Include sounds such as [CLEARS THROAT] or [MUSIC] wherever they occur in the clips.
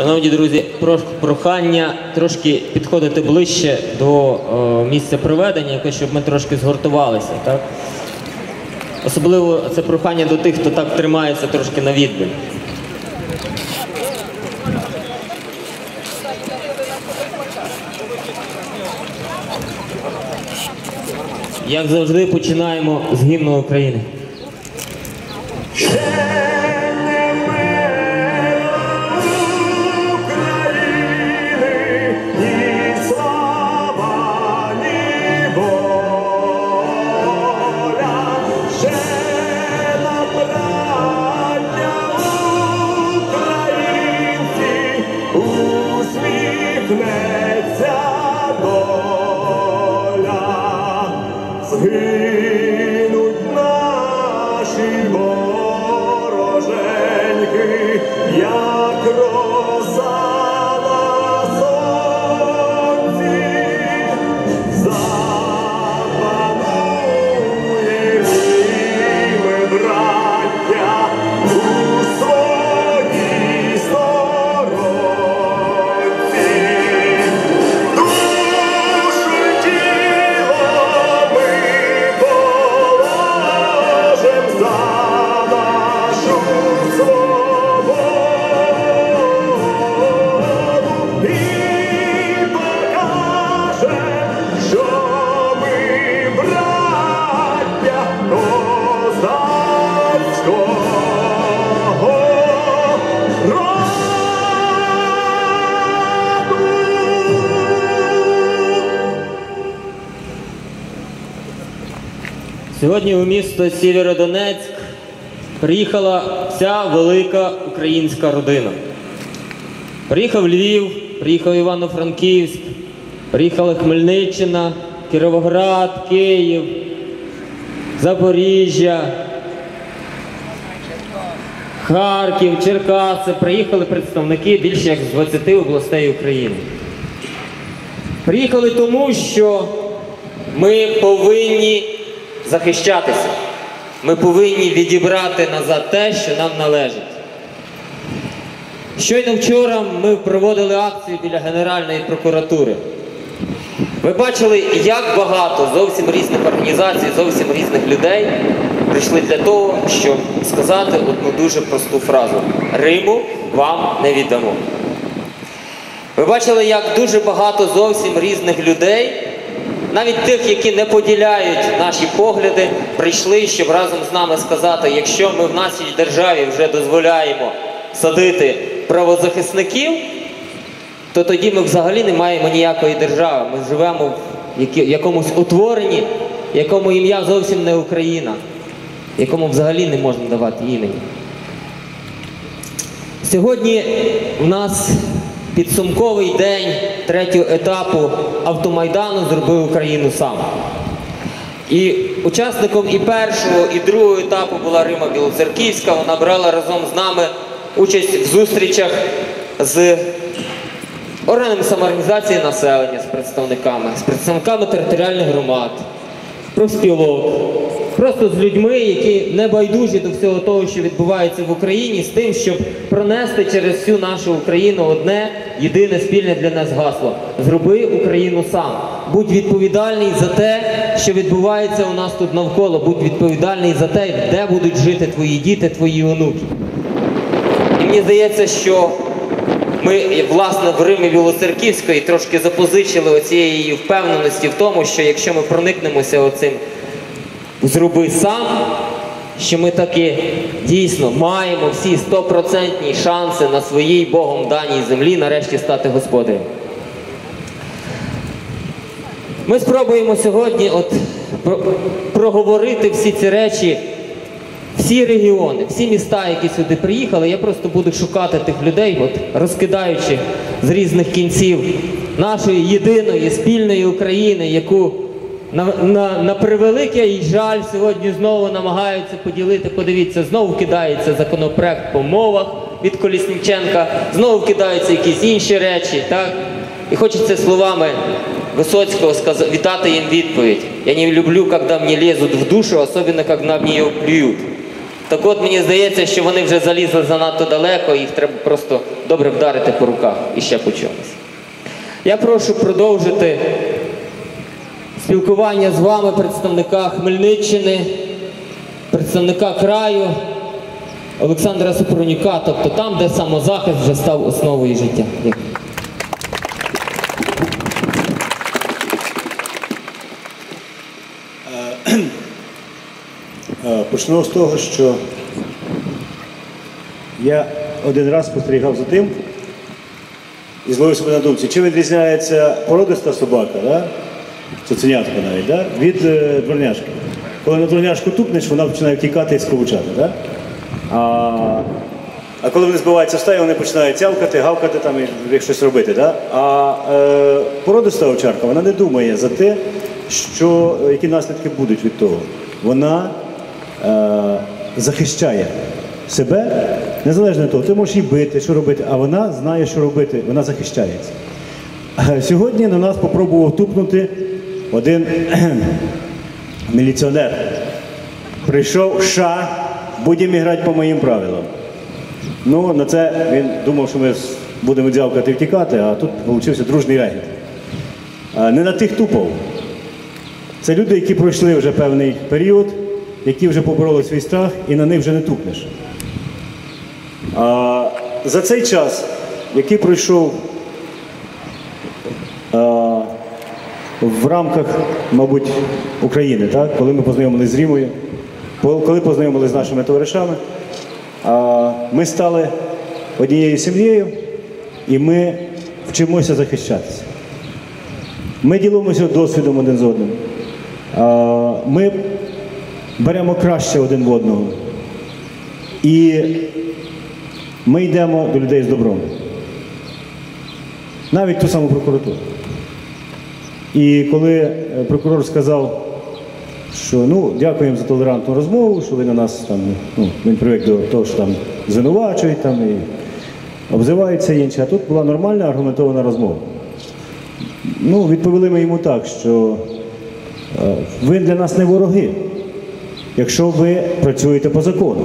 Шановні друзі, прохання трошки підходити ближче до е, місця проведення, щоб ми трошки згуртувалися, так? Особливо це прохання до тих, хто так тримається трошки на відбіль. Як завжди, починаємо з гімну. України, Сьогодні у місто Сєвєродонецьк приїхала вся велика українська родина. Приїхав Львів, приїхав Івано-Франківськ, приїхала Хмельниччина, Кіровоград, Київ, Запоріжжя, Харків, Черкаси. Приїхали представники більше як з 20 областей України. Приїхали тому, що ми повинні захищатися. Ми повинні відібрати назад те, що нам належить. Щойно вчора ми проводили акцію біля Генеральної прокуратури. Ви бачили, як багато зовсім різних організацій, зовсім різних людей прийшли для того, щоб сказати одну дуже просту фразу: Риму вам не віддамо. Ви бачили, як дуже багато зовсім різних людей, навіть тих, які не поділяють наші погляди, прийшли, щоб разом з нами сказати, якщо ми в нашій державі вже дозволяємо садити правозахисників, то тоді ми взагалі не маємо ніякої держави. Ми живемо в якомусь утворенні, якому ім'я зовсім не Україна, якому взагалі не можна давати імені. Сьогодні у нас підсумковий день третього етапу автомайдану зробив Україну сам. І учасником і першого, і другого етапу була Рима Білоцерківська. Вона брала разом з нами участь в зустрічах з органами самоорганізації населення, з представниками, з представниками територіальних громад, профспілок, просто з людьми, які не байдужі до всього того, що відбувається в Україні, з тим, щоб пронести через всю нашу Україну одне єдине спільне для нас гасло: зроби Україну сам. Будь відповідальний за те, що відбувається у нас тут навколо. Будь відповідальний за те, де будуть жити твої діти, твої онуки. І мені здається, що ми, власне, в Римі Білоцерківської трошки запозичили оцієї впевненості в тому, що якщо ми проникнемося оцим зроби сам, що ми таки дійсно маємо всі стопроцентні шанси на своїй Богом даній землі нарешті стати господарем. Ми спробуємо сьогодні от проговорити всі ці речі всі регіони, всі міста, які сюди приїхали, я просто буду шукати тих людей, от, розкидаючи з різних кінців нашої єдиної спільної України, яку на, на, на превеликий жаль сьогодні знову намагаються поділити. Подивіться, знову кидається законопроект по мовах від Колісніченка, знову кидаються якісь інші речі. так? І хочеться словами Висоцького сказати, віддати їм відповідь. Я не люблю, когда мне лезут в душу, особенно когда в нее плюют. Так от мені здається, що вони вже залізли занадто далеко, їх треба просто добре вдарити по руках і ще по чомусь. Я прошу продовжити спілкування з вами, представника Хмельниччини, представника краю Олександра Супронюка, тобто там, де самозахист вже став основою життя. Дякую. Е, Почну з того, що я один раз спостерігав за тим і зловив себе на думці, чим відрізняється породиста собака, да? Цуценятка навіть, да? від е, дворняшки. Коли на дворняшку тупнеш, вона починає втікати і сковучати. Да? А, а коли вони збиваються в стаю, вони починають тявкати, гавкати там і щось робити. Да? А е, породиста овчарка, вона не думає за те, що, які наслідки будуть від того. Вона е, захищає себе, незалежно від того, ти можеш її бити, що робити, а вона знає, що робити, вона захищається. Е, Сьогодні на нас спробував тупнути один [CLEARS THROAT] міліціонер. Прийшов ша, будемо грати по моїм правилам. Ну, на це він думав, що ми будемо дзявкати втікати, а тут вийшов дружний регіт. Не на тих тупов. Це люди, які пройшли вже певний період, які вже побороли свій страх і на них вже не тупнеш. А за цей час, який пройшов а, в рамках, мабуть, України, так? коли ми познайомилися з Рімою, коли познайомилися з нашими товаришами, ми стали однією сім'єю і ми вчимося захищатися. Ми ділимося досвідом один з одним. Ми беремо краще один в одного. І ми йдемо до людей з добром. Навіть ту саму прокуратуру. І коли е, прокурор сказав, що ну, дякуємо за толерантну розмову, що ви на нас там, ну, він привик до того, що там звинувачують там, і обзиваються інші, а тут була нормальна аргументована розмова. Ну, відповіли ми йому так, що е, ви для нас не вороги, якщо ви працюєте по закону.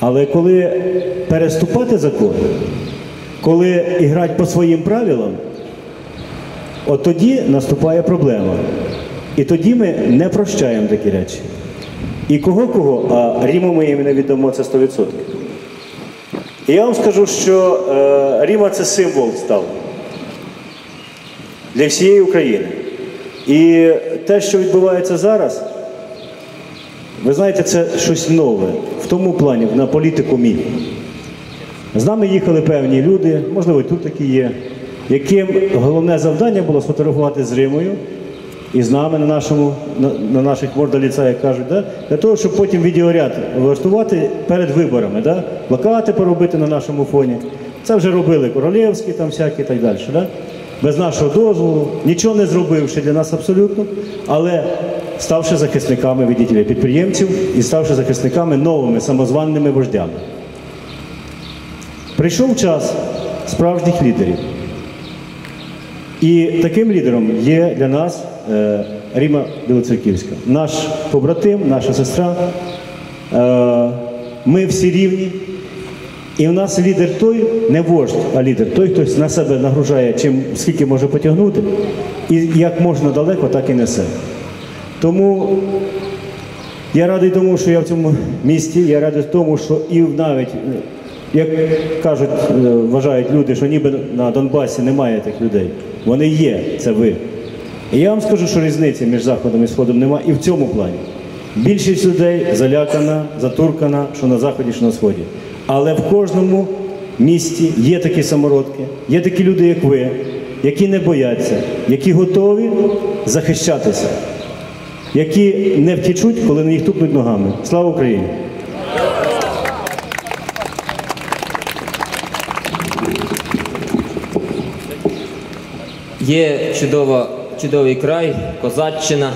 Але коли переступати закон, коли грати по своїм правилам, от тоді наступає проблема. І тоді ми не прощаємо такі речі. І кого-кого, а Ріму ми їм не віддамо це 100%. І я вам скажу, що е, Ріма це символ став для всієї України. І те, що відбувається зараз, ви знаєте, це щось нове в тому плані, на політику мій. З нами їхали певні люди, можливо, тут такі є, яким головне завдання було сфотографувати з Римою і з нами на, нашому, на, на наших мордоліця, як кажуть, да? для того, щоб потім відеоряд влаштувати перед виборами, да? плакати поробити на нашому фоні. Це вже робили королівські, там всякі і так далі. Да? Без нашого дозволу, нічого не зробивши для нас абсолютно, але ставши захисниками видітелів підприємців і ставши захисниками новими самозваними вождями. Прийшов час справжніх лідерів. І таким лідером є для нас е, Ріма Білоцерківська, наш побратим, наша сестра. Е, ми всі рівні. І в нас лідер той, не вождь, а лідер той, хто на себе нагружає, чим скільки може потягнути, і як можна далеко, так і несе. Тому я радий тому, що я в цьому місті, я радий тому, що і навіть, як кажуть, е, вважають люди, що ніби на Донбасі немає тих людей. Вони є, це ви. І я вам скажу, що різниці між Заходом і Сходом немає і в цьому плані. Більшість людей залякана, затуркана, що на Заході, що на Сході. Але в кожному місті є такі самородки, є такі люди, як ви, які не бояться, які готові захищатися, які не втічуть, коли на їх тупнуть ногами. Слава Україні! Є чудова, чудовий край, Козаччина.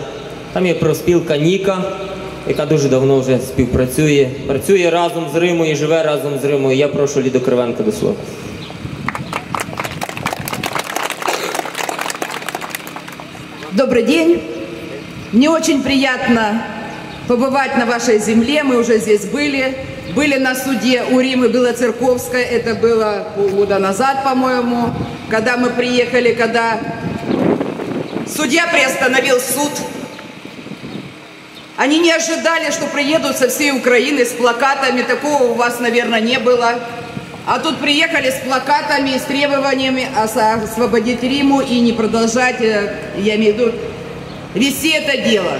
Там є проспілка Ніка, яка дуже давно вже співпрацює. Працює разом з Римою, живе разом з Римою. Я прошу Ліду Кривенко до слова. Добрый день. Мне очень приятно побывать на вашей земле. Мы уже здесь были. Были на суде у Римы Белоцерковской. Это было полгода назад, по-моему, когда мы приехали, когда судья приостановил суд. Они не ожидали, что приедут со всей Украины с плакатами. Такого у вас, наверное, не было. А тут приехали с плакатами, с требованиями ос- освободить Риму и не продолжать, э, я имею в виду, вести это дело.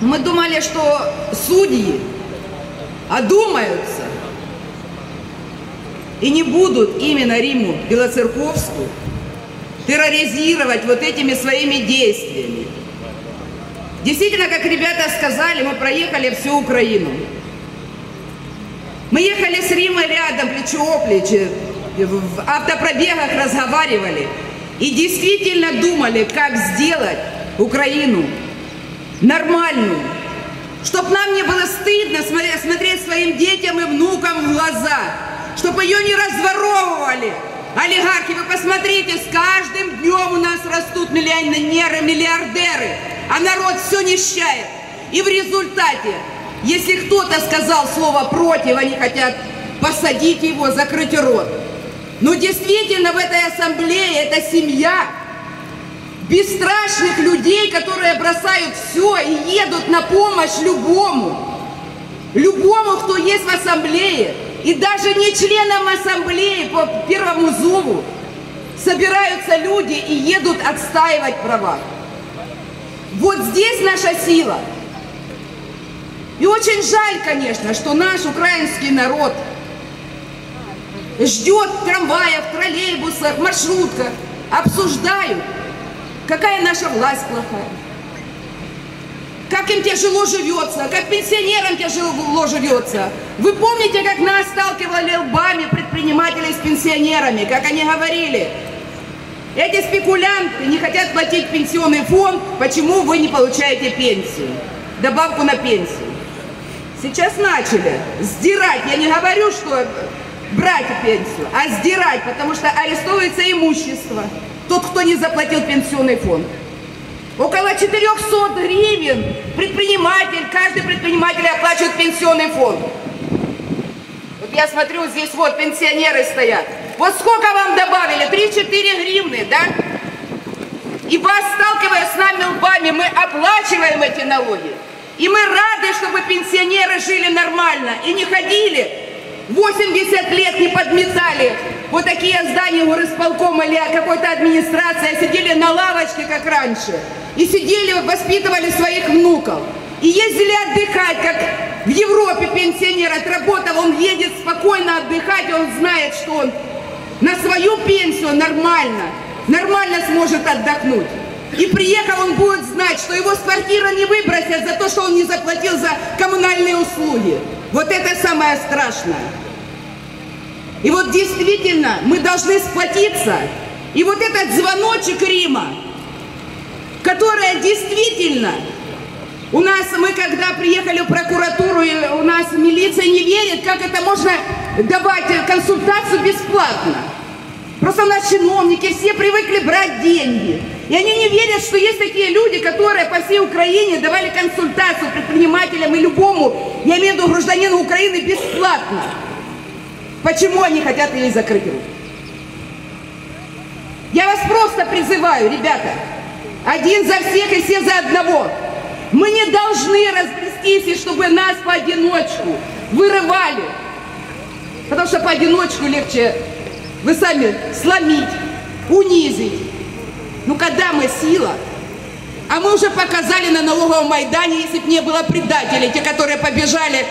Мы думали, что судьи одумаются и не будут именно Риму Белоцерковскую терроризировать вот этими своими действиями. Действительно, как ребята сказали, мы проехали всю Украину. Мы ехали с Римой рядом, плечо о плечи, в автопробегах разговаривали. И действительно думали, как сделать Украину нормальную. Чтобы нам не было стыдно смотреть, своим детям и внукам в глаза. Чтобы ее не разворовывали. Олигархи, вы посмотрите, с каждым днем у нас растут миллионеры, миллиардеры, а народ все нищает. И в результате, если кто-то сказал слово против, они хотят посадить его, закрыть рот. Но действительно в этой ассамблее это семья бесстрашных людей, которые бросают все и едут на помощь любому. Любому, кто есть в ассамблее. И даже не членам ассамблеи по первому зову собираются люди и едут отстаивать права. Вот здесь наша сила. И очень жаль, конечно, что наш украинский народ ждет в трамваях, троллейбусах, маршрутках, обсуждают, какая наша власть плохая, как им тяжело живется, как пенсионерам тяжело живется. Вы помните, как нас сталкивали лбами предприниматели с пенсионерами, как они говорили, эти спекулянты не хотят платить пенсионный фонд, почему вы не получаете пенсию, добавку на пенсию. Сейчас начали сдирать, я не говорю, что брать пенсию, а сдирать, потому что арестовывается имущество. Тот, кто не заплатил пенсионный фонд. Около 400 гривен предприниматель, каждый предприниматель оплачивает пенсионный фонд. Вот я смотрю, здесь вот пенсионеры стоят. Вот сколько вам добавили? 3-4 гривны, да? И вас, сталкивая с нами лбами, мы оплачиваем эти налоги. И мы рады, чтобы пенсионеры жили нормально и не ходили 80 лет не подметали вот такие здания горисполкома или какой-то администрации, а сидели на лавочке, как раньше. И сидели, воспитывали своих внуков. И ездили отдыхать, как в Европе пенсионер отработал, он едет спокойно отдыхать, он знает, что он на свою пенсию нормально, нормально сможет отдохнуть. И приехал, он будет знать, что его с квартиры не выбросят за то, что он не заплатил за коммунальные услуги. Вот это самое страшное. И вот действительно мы должны сплотиться. И вот этот звоночек Рима, которая действительно у нас, мы когда приехали в прокуратуру, у нас милиция не верит, как это можно давать консультацию бесплатно. Просто у нас чиновники все привыкли брать деньги. И они не верят, что есть такие люди, которые по всей Украине давали консультацию предпринимателям и любому, я имею в виду гражданину Украины, бесплатно. Почему они хотят ей закрыть руку? Я вас просто призываю, ребята, один за всех и все за одного. Мы не должны разбрестись, и чтобы нас поодиночку вырывали. Потому что поодиночку легче, вы сами, сломить, унизить. Ну когда мы сила? А мы уже показали на налоговом Майдане, если бы не было предателей, те, которые побежали,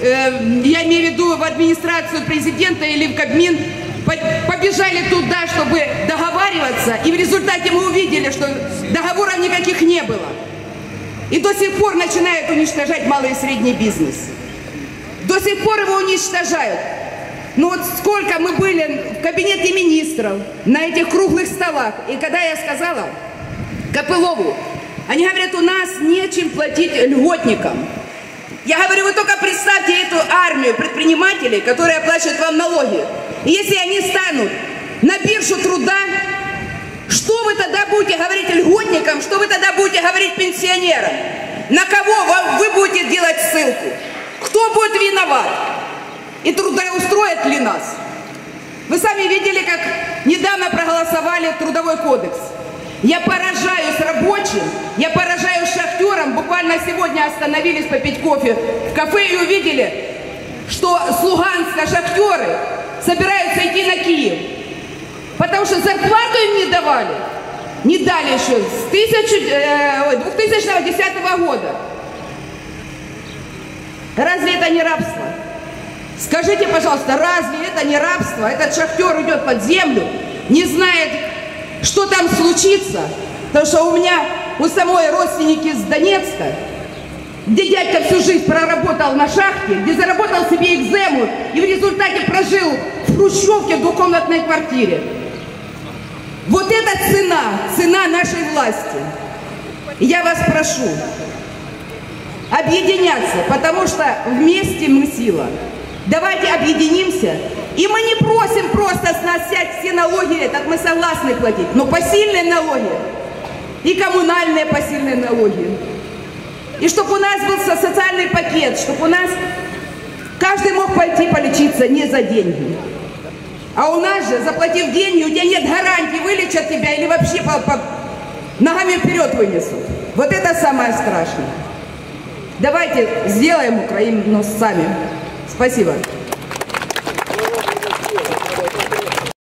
э, я имею в виду в администрацию президента или в Кабмин, по- побежали туда, чтобы договариваться, и в результате мы увидели, что договоров никаких не было. И до сих пор начинают уничтожать малый и средний бизнес. До сих пор его уничтожают. Ну вот сколько мы были в кабинете министров, на этих круглых столах. И когда я сказала Копылову, они говорят, у нас нечем платить льготникам. Я говорю, вы только представьте эту армию предпринимателей, которые оплачивают вам налоги. И если они станут на биржу труда, что вы тогда будете говорить льготникам, что вы тогда будете говорить пенсионерам? на кого вы- будете делать ссылку? Кто будет виноват? И трудоустроят ли нас? Вы сами видели, как недавно проголосовали трудовой кодекс. Я поражаюсь рабочим, я поражаюсь шахтерам. Буквально сегодня остановились попить кофе в кафе и увидели, что с шахтеры собираются идти на Киев. Потому что зарплату им не давали. Не дали еще с 1000, э, ой, 2010 года. Разве это не рабство? Скажите, пожалуйста, разве это не рабство? Этот шахтер идет под землю, не знает, что там случится. Потому что у меня у самой родственники с Донецка, где дядька всю жизнь проработал на шахте, где заработал себе экзему и в результате прожил в хрущевке в двухкомнатной квартире. Вот это цена, цена нашей власти. Я вас прошу объединяться, потому что вместе мы сила. Давайте объединимся. И мы не просим просто с нас снять все налоги, этот мы согласны платить, но посильные налоги и коммунальные посильные налоги. И чтобы у нас был со- социальный пакет, чтобы у нас каждый мог пойти полечиться не за деньги. А у нас же, заплатив деньги, у тебя нет гарантии, вылечат тебя или вообще по, по- ногами вперед вынесут. Вот это самое страшное. Давайте сделаем Украину сами. Спасибо.